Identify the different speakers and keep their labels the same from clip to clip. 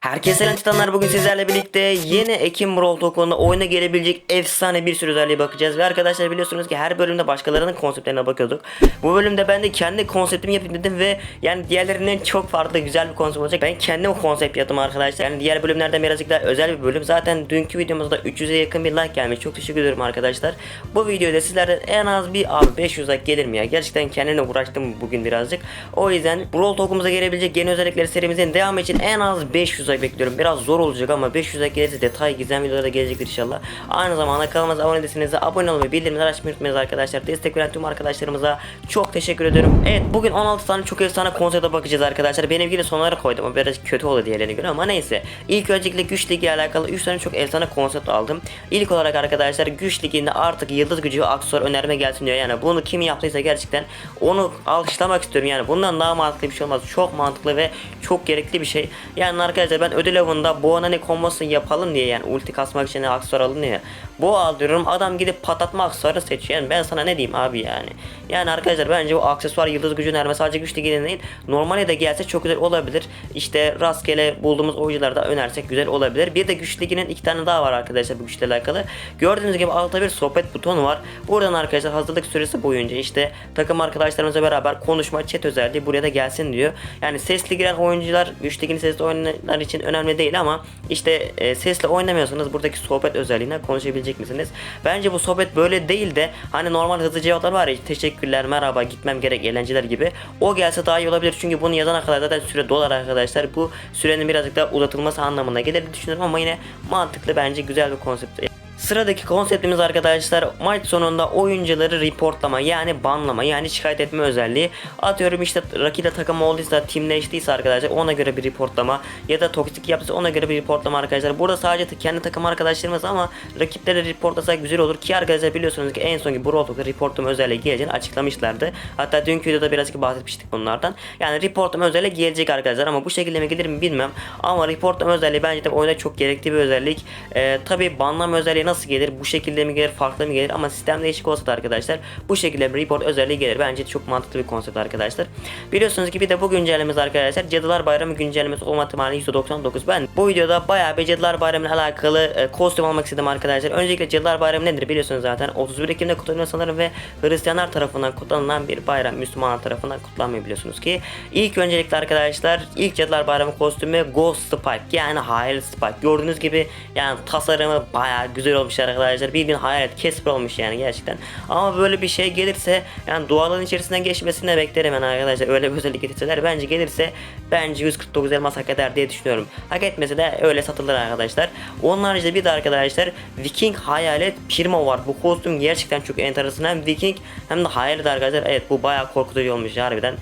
Speaker 1: Herkese selam bugün sizlerle birlikte yeni Ekim Brawl Talk'unda oyuna gelebilecek efsane bir sürü özelliğe bakacağız ve arkadaşlar biliyorsunuz ki her bölümde başkalarının konseptlerine bakıyorduk. Bu bölümde ben de kendi konseptimi yapayım dedim ve yani diğerlerinden çok farklı güzel bir konsept olacak. Ben kendim konsept yaptım arkadaşlar. Yani diğer bölümlerden birazcık daha özel bir bölüm. Zaten dünkü videomuzda 300'e yakın bir like gelmiş. Çok teşekkür ederim arkadaşlar. Bu videoda sizlerden en az bir abi 500 like gelir mi ya? Gerçekten kendimle uğraştım bugün birazcık. O yüzden Brawl Talk'umuza gelebilecek yeni özellikleri serimizin devamı için en az 500 like bekliyorum. Biraz zor olacak ama 500 like gelirse detay gizem videoları da gelecektir inşallah. Aynı zamanda kanalımıza abone değilseniz de abone olmayı bildirimleri açmayı unutmayınız arkadaşlar. Destek veren tüm arkadaşlarımıza çok teşekkür ediyorum. Evet bugün 16 tane çok efsane konsepte bakacağız arkadaşlar. Benim ilgili sonlara koydum ama biraz kötü oldu diğerlerine göre ama neyse. İlk öncelikle güç ligi alakalı 3 tane çok efsane konsept aldım. İlk olarak arkadaşlar güç liginde artık yıldız gücü ve aksesuar önerme gelsin diyor. Yani bunu kim yaptıysa gerçekten onu alkışlamak istiyorum. Yani bundan daha mantıklı bir şey olmaz. Çok mantıklı ve çok gerekli bir şey. Yani arkadaşlar ben ödül avında bu ne kombosunu yapalım diye yani ulti kasmak için aksesuar alın diye. Bu alıyorum adam gidip patlatma aksesuarı seçiyor. Yani ben sana ne diyeyim abi yani. Yani arkadaşlar bence bu aksesuar yıldız gücü önerme sadece güç liginde değil. Normale de gelse çok güzel olabilir. İşte rastgele bulduğumuz oyuncuları da önersek güzel olabilir. Bir de güç liginin iki tane daha var arkadaşlar bu güçle alakalı. Gördüğünüz gibi altta bir sohbet butonu var. Buradan arkadaşlar hazırlık süresi boyunca işte takım arkadaşlarımızla beraber konuşma chat özelliği buraya da gelsin diyor. Yani sesli giren oyuncular güç ligini sesli oynayanlar için önemli değil ama işte e, sesle oynamıyorsanız buradaki sohbet özelliğine konuşabilecek misiniz? Bence bu sohbet böyle değil de hani normal hızlı cevaplar var ya teşekkürler merhaba gitmem gerek eğlenceler gibi. O gelse daha iyi olabilir çünkü bunu yazana kadar zaten süre dolar arkadaşlar. Bu sürenin birazcık daha uzatılması anlamına gelir düşünüyorum ama yine mantıklı bence güzel bir konsept. Sıradaki konseptimiz arkadaşlar maç sonunda oyuncuları reportlama yani banlama yani şikayet etme özelliği. Atıyorum işte rakiple takım olduysa teamleştiyse arkadaşlar ona göre bir reportlama ya da toksik yaptıysa ona göre bir reportlama arkadaşlar. Burada sadece kendi takım arkadaşlarımız ama rakiplere reportlasak güzel olur ki arkadaşlar biliyorsunuz ki en sonki Brawl Talk'ta reportlama özelliği geleceğini açıklamışlardı. Hatta dünkü videoda birazcık bahsetmiştik bunlardan. Yani reportlama özelliği gelecek arkadaşlar ama bu şekilde mi gelir mi bilmem. Ama reportlama özelliği bence de oyunda çok gerekli bir özellik. Ee, Tabi banlama özelliği nasıl gelir? Bu şekilde mi gelir? Farklı mı gelir? Ama sistem değişik olsa da arkadaşlar bu şekilde bir report özelliği gelir. Bence çok mantıklı bir konsept arkadaşlar. Biliyorsunuz ki bir de bu güncellememiz arkadaşlar Cadılar Bayramı güncellemesi olma ihtimali %99. Ben bu videoda bayağı bir Cadılar Bayramı ile alakalı e, kostüm almak istedim arkadaşlar. Öncelikle Cadılar Bayramı nedir biliyorsunuz zaten. 31 Ekim'de kutlanıyor sanırım ve Hristiyanlar tarafından kutlanılan bir bayram. Müslümanlar tarafından kutlanmıyor biliyorsunuz ki. İlk öncelikle arkadaşlar ilk Cadılar Bayramı kostümü Ghost Spike yani Hayalet Spike. Gördüğünüz gibi yani tasarımı bayağı güzel olmuş arkadaşlar. Bildiğin hayalet Casper olmuş yani gerçekten. Ama böyle bir şey gelirse yani duvarların içerisinden geçmesini de beklerim yani arkadaşlar. Öyle bir özellik getirseler bence gelirse bence 149 elmas hak eder diye düşünüyorum. Hak etmese de öyle satılır arkadaşlar. Onun haricinde bir de arkadaşlar Viking hayalet Pirmo var. Bu kostüm gerçekten çok enteresan. Hem Viking hem de hayalet arkadaşlar. Evet bu bayağı korkutucu olmuş harbiden.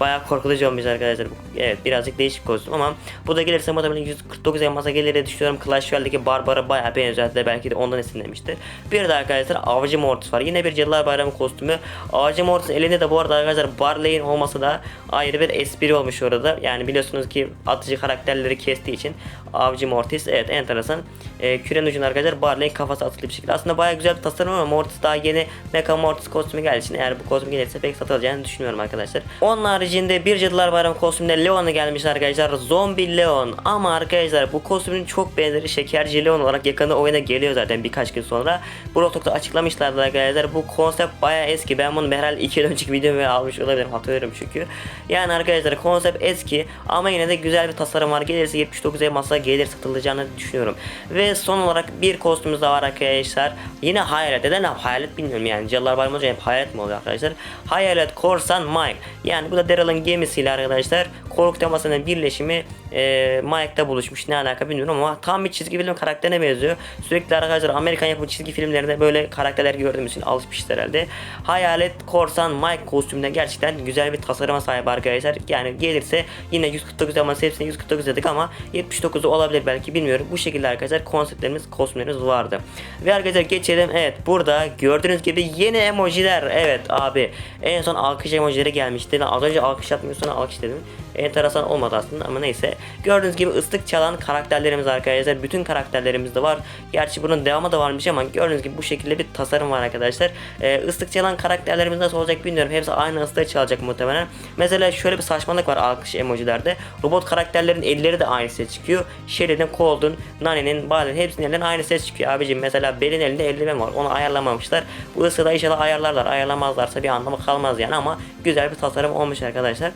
Speaker 1: Bayağı korkutucu olmuş arkadaşlar. Evet birazcık değişik kostüm ama bu da gelirse muhtemelen 149 elmasa gelir diye düşünüyorum. Clash Royale'deki Barbara bayağı benziyor. Hatta belki de ondan esinlenmiştir. Bir de arkadaşlar Avcı Mortis var. Yine bir Cadılar Bayramı kostümü. Avcı Mortis elinde de bu arada arkadaşlar Barley'in olması da ayrı bir espri olmuş orada. Yani biliyorsunuz ki atıcı karakterleri kestiği için Avcı Mortis evet enteresan. Ee, kürenin ucuna arkadaşlar Barley'in kafası atılıyor bir şekilde. Aslında bayağı güzel bir tasarım ama Mortis daha yeni Mecha Mortis kostümü geldiği için eğer bu kostüm gelirse pek satılacağını düşünüyorum arkadaşlar. Onun haricinde bir Cadılar Bayramı kostümünde Leon'a gelmiş arkadaşlar. Zombie Leon. Ama arkadaşlar bu kostümün çok benzeri Şekerci Leon olarak yakında oyuna geliyor zaten birkaç gün sonra. Brotok'ta açıklamışlardı arkadaşlar. Bu konsept baya eski. Ben bunu herhalde 2 yıl önceki videomu almış olabilirim. Hatırlıyorum çünkü. Yani arkadaşlar konsept eski ama yine de güzel bir tasarım var. Gelirse 79 masa gelir satılacağını düşünüyorum. Ve son olarak bir kostümümüz daha var arkadaşlar. Yine hayalet. Neden hayalet bilmiyorum yani. Cadılar Bayramı hep hayalet mi oluyor arkadaşlar? Hayalet Korsan Mike. Yani bu da Daryl'ın gemisiyle arkadaşlar korku temasının birleşimi e, Mike'da buluşmuş. Ne alaka bilmiyorum ama tam bir çizgi film karakterine benziyor. Sürekli arkadaşlar Amerikan yapımı çizgi filmlerinde böyle karakterler gördüğümüz için alışmışız herhalde. Hayalet Korsan Mike kostümünde gerçekten güzel bir tasarıma sahip arkadaşlar. Yani gelirse yine 149 ama hepsine 149 dedik ama 79'u olabilir belki bilmiyorum. Bu şekilde arkadaşlar konseptlerimiz, kostümlerimiz vardı. Ve arkadaşlar geçelim. Evet burada gördüğünüz gibi yeni emojiler. Evet abi en son alkış emojileri gelmişti. Az önce alkış yapmıyorsan alkış dedim. Enteresan olmadı aslında ama neyse. Gördüğünüz gibi ıslık çalan karakterlerimiz arkadaşlar. Bütün karakterlerimiz de var. Gerçi bunun devamı da varmış ama gördüğünüz gibi bu şekilde bir tasarım var arkadaşlar. Ee, ıslık çalan karakterlerimiz nasıl olacak bilmiyorum. Hepsi aynı ıslığı çalacak muhtemelen. Mesela şöyle bir saçmalık var alkış emojilerde. Robot karakterlerin elleri de aynı ses çıkıyor. Sherry'nin, Cold'un, Nani'nin, Barley'nin hepsinin elinden aynı ses çıkıyor abicim. Mesela Bell'in elinde eldiven var. Onu ayarlamamışlar. Bu ıslığı da inşallah ayarlarlar. Ayarlamazlarsa bir anlamı kalmaz yani ama güzel bir tasarım olmuş arkadaşlar.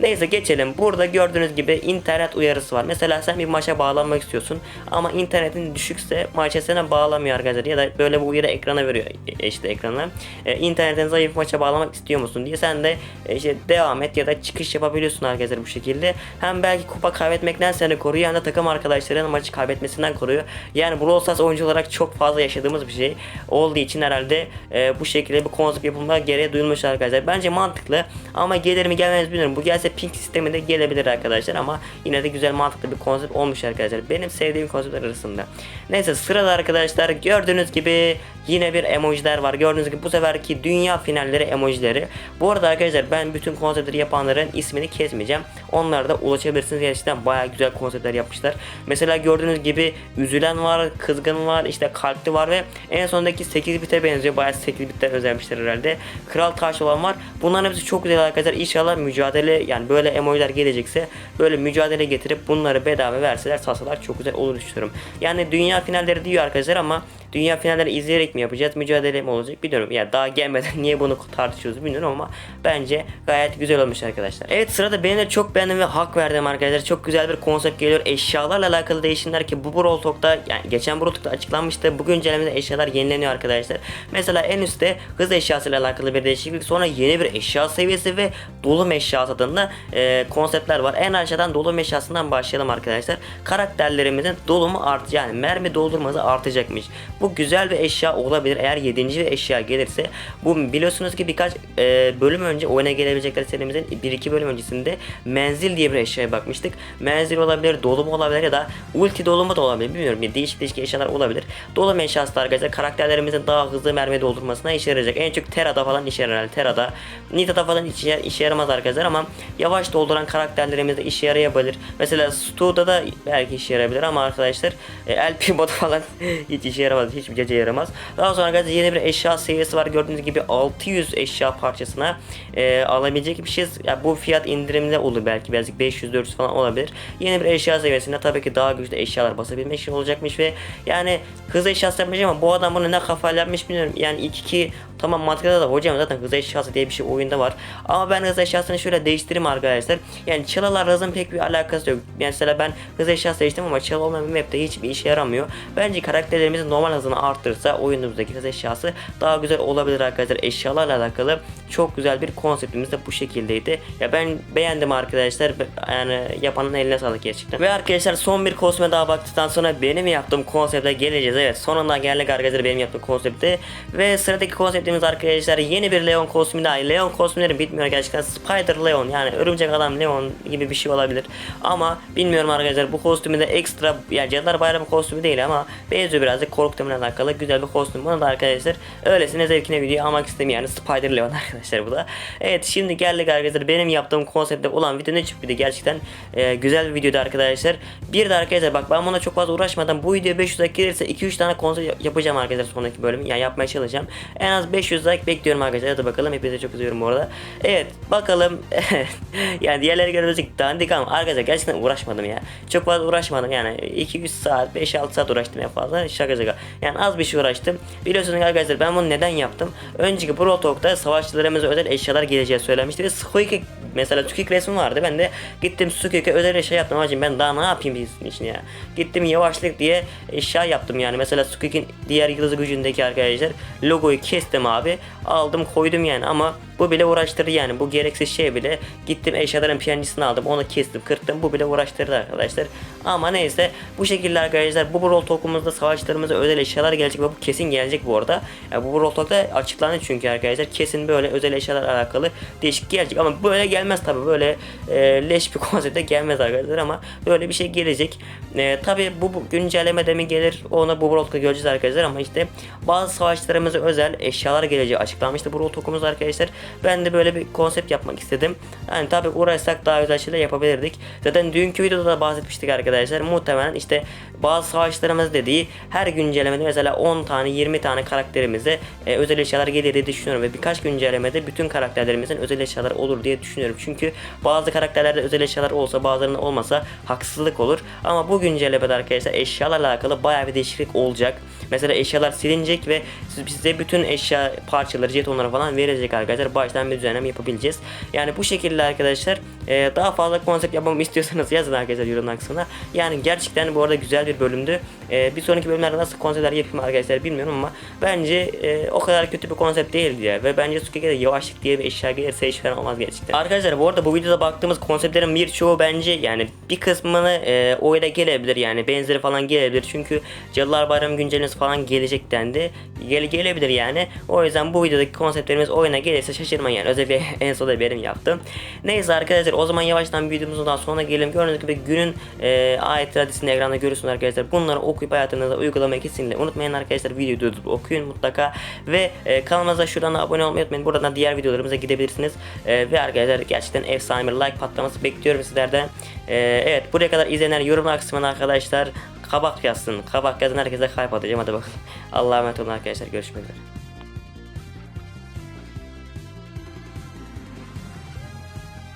Speaker 1: Neyse geçelim. Burada gördüğünüz gibi internet uyarısı var. Mesela sen bir maça bağlanmak istiyorsun ama internetin düşükse maça sana bağlamıyor arkadaşlar ya da böyle bir uyarı ekrana veriyor e, işte ekrana. E, internetin zayıf maça bağlamak istiyor musun diye sen de e, işte devam et ya da çıkış yapabiliyorsun arkadaşlar bu şekilde. Hem belki kupa kaybetmekten seni koruyor hem de takım arkadaşların maçı kaybetmesinden koruyor. Yani Brawl Stars oyuncu olarak çok fazla yaşadığımız bir şey olduğu için herhalde e, bu şekilde bir konsept yapılma gereği duyulmuş arkadaşlar. Bence mantıklı ama gelir mi gelmez bilmiyorum. Bu gelse ping sistemi de gelebilir arkadaşlar ama yine de güzel mantıklı bir konsept olmuş arkadaşlar. Benim sevdiğim konseptler arasında. Neyse sırada arkadaşlar gördüğünüz gibi yine bir emojiler var. Gördüğünüz gibi bu seferki dünya finalleri emojileri. Bu arada arkadaşlar ben bütün konseptleri yapanların ismini kesmeyeceğim. Onlara da ulaşabilirsiniz. Gerçekten baya güzel konseptler yapmışlar. Mesela gördüğünüz gibi üzülen var, kızgın var, işte kalpli var ve en sondaki 8 bite benziyor. Baya 8 bitten özenmişler herhalde. Kral taş olan var. Bunların hepsi çok güzel arkadaşlar. İnşallah mücadele yani böyle emojiler gelecekse böyle mücadele getirip bunları bedava verseler satsalar çok güzel olur düşünüyorum. Yani dünya finalleri diyor arkadaşlar ama dünya finalleri izleyerek mi yapacağız? Mücadele mi olacak? Bilmiyorum. Ya daha gelmeden niye bunu tartışıyoruz bilmiyorum ama bence gayet güzel olmuş arkadaşlar. Evet sırada de çok beğendim ve hak verdim arkadaşlar. Çok güzel bir konsept geliyor. Eşyalarla alakalı değişimler ki bu Brawl Talk'ta yani geçen Brawl Talk'ta açıklanmıştı. Bugün güncellemede eşyalar yenileniyor arkadaşlar. Mesela en üstte hız eşyasıyla alakalı bir değişiklik. Sonra yeni bir eşya seviyesi ve dolum eşyası adında e, konseptler var. En aşağıdan dolum eşyasından başlayalım arkadaşlar. Karakterlerimizin dolumu art yani mermi doldurması artacakmış. Bu güzel bir eşya olabilir. Eğer 7. bir eşya gelirse bu biliyorsunuz ki birkaç e, bölüm önce oyuna gelebilecekler serimizin 1-2 bölüm öncesinde menzil diye bir eşyaya bakmıştık. Menzil olabilir, dolum olabilir ya da ulti dolumu da olabilir. Bilmiyorum bir değişik değişik eşyalar olabilir. Dolum eşyası da arkadaşlar karakterlerimizin daha hızlı mermi doldurmasına işe yarayacak. En çok Tera'da falan işe yarar. Tera'da, Nita'da falan işe, işe yaramaz arkadaşlar ama yavaş dolduran karakterlerimiz de işe yarayabilir. Mesela Stu'da da belki işe yarayabilir ama arkadaşlar e, LP modu falan hiç işe yaramaz. Hiçbir gece yaramaz. Daha sonra arkadaşlar yeni bir eşya seviyesi var. Gördüğünüz gibi 600 eşya parçasına e, alabilecek bir şey. Ya bu fiyat indirimde olur belki. Belki 500-400 falan olabilir. Yeni bir eşya seviyesinde tabii ki daha güçlü eşyalar basabilmek için olacakmış ve yani hız eşyası yapmış ama bu adam bunu ne kafayla yapmış bilmiyorum. Yani ilk iki Tamam mantıklı da hocam zaten hız eşyası diye bir şey oyunda var. Ama ben hız eşyasını şöyle değiştireyim arkadaşlar. Yani çalılar hızın pek bir alakası yok. Mesela ben hız eşyası değiştirdim ama çalı olmayan bir map'te hiçbir işe yaramıyor. Bence karakterlerimizin normal hızını arttırırsa oyunumuzdaki hız eşyası daha güzel olabilir arkadaşlar. Eşyalarla alakalı çok güzel bir konseptimiz de bu şekildeydi. Ya ben beğendim arkadaşlar. Yani yapanın eline sağlık gerçekten. Ve arkadaşlar son bir kostüme daha baktıktan sonra benim yaptığım konsepte geleceğiz. Evet sonunda geldik arkadaşlar benim yaptığım konsepte. Ve sıradaki konseptimiz arkadaşlar yeni bir Leon kostümü daha. Leon kostümleri bitmiyor gerçekten. Spider Leon yani örümcek adam Leon gibi bir şey olabilir. Ama bilmiyorum arkadaşlar bu kostümü de ekstra yani Cadılar Bayramı kostümü değil ama benziyor birazcık korktuğumla alakalı güzel bir kostüm. Bunu da arkadaşlar öylesine zevkine video almak istemiyorum. Yani Spider Leon arkadaşlar bu da. Evet şimdi geldik arkadaşlar benim yaptığım konseptte olan video ne çıktı gerçekten e, güzel bir videodu arkadaşlar. Bir de arkadaşlar bak ben buna çok fazla uğraşmadan bu video 500 like gelirse 2-3 tane konsept yapacağım arkadaşlar sonraki bölüm. Yani yapmaya çalışacağım. En az 500 like bekliyorum arkadaşlar. Hadi bakalım hepinize çok üzüyorum bu arada. Evet bakalım. yani diğerleri göre birazcık dandik ama arkadaşlar gerçekten uğraşmadım ya. Çok fazla uğraşmadım yani. 2-3 saat 5-6 saat uğraştım en fazla. Şaka şaka. Yani az bir şey uğraştım. Biliyorsunuz arkadaşlar ben bunu neden yaptım? Önceki Pro Talk'ta savaşçılarımıza özel eşyalar geleceği söylemişti ve Squeak mesela Squeak resmi vardı. Ben de gittim Squeak'e özel eşya yaptım hacım ben daha ne yapayım bizim için ya. Gittim yavaşlık diye eşya yaptım yani. Mesela Squeak'in diğer yıldız gücündeki arkadaşlar logoyu kestim abi. Aldım koydum yani ama bu bile uğraştırdı yani. Bu gereksiz şey bile gittim eşyaların piyanisini aldım. Onu kestim kırttım. Bu bile uğraştırdı arkadaşlar. Ama neyse bu şekilde arkadaşlar bu Brawl Talk'umuzda savaşlarımıza özel eşyalar gelecek ve bu kesin gelecek bu arada. Yani bu Brawl Talk'ta açıklandı çünkü arkadaşlar kesin böyle özel eşyalar alakalı değişik gelecek ama böyle gel gelmez tabi böyle e, leş bir konsepte gelmez arkadaşlar ama böyle bir şey gelecek. E, tabi bu, bu güncellemede mi gelir onu bu Brawl göreceğiz arkadaşlar ama işte bazı savaşlarımıza özel eşyalar geleceği açıklanmıştı Brawl Talk'umuz arkadaşlar. Ben de böyle bir konsept yapmak istedim. Yani tabi uğraşsak daha güzel şeyler yapabilirdik. Zaten dünkü videoda da bahsetmiştik arkadaşlar. Muhtemelen işte bazı savaşlarımız dediği her güncellemede mesela 10 tane 20 tane karakterimize e, özel eşyalar gelir diye düşünüyorum ve birkaç güncellemede bütün karakterlerimizin özel eşyaları olur diye düşünüyorum. Çünkü bazı karakterlerde özel eşyalar olsa bazılarının olmasa haksızlık olur. Ama bu güncellemede arkadaşlar eşyalarla alakalı bayağı bir değişiklik olacak. Mesela eşyalar silinecek ve siz- size bütün eşya parçaları, jetonları falan verilecek arkadaşlar. Baştan bir düzenleme yapabileceğiz. Yani bu şekilde arkadaşlar e, daha fazla konsept yapmamı istiyorsanız yazın arkadaşlar yorumlar kısmına. Yani gerçekten bu arada güzel bir bölümdü. E, bir sonraki bölümlerde nasıl konseptler yapayım arkadaşlar bilmiyorum ama bence e, o kadar kötü bir konsept değildi ya. Ve bence Suki'ye de yavaşlık diye bir eşya gelirse hiç fena olmaz gerçekten. Arkadaşlar bu arada bu videoda baktığımız konseptlerin birçoğu bence yani bir kısmını e, oyuna gelebilir yani benzeri falan gelebilir. Çünkü Cadılar Bayramı güncellemesi falan gelecek dendi. Gel gelebilir yani. O yüzden bu videodaki konseptlerimiz oyuna gelirse şaşırmayın yani. Özel bir en son da benim yaptım. Neyse arkadaşlar o zaman yavaştan videomuzun daha sonuna gelelim. Gördüğünüz gibi günün e, ayet adresini ekranda görüyorsunuz arkadaşlar. Bunları okuyup hayatınızda uygulamayı kesinlikle unutmayın arkadaşlar. Videoyu durdurup okuyun mutlaka. Ve e, kanalımıza şuradan da abone olmayı unutmayın. Buradan diğer videolarımıza gidebilirsiniz. E, ve arkadaşlar gerçekten efsane bir like patlaması bekliyorum sizlerden. E, evet buraya kadar izleyenler yorumlar kısmına arkadaşlar kabak yazsın. Kabak yazın herkese kalp atacağım. Hadi bakalım. Allah'a emanet olun arkadaşlar. Görüşmek üzere.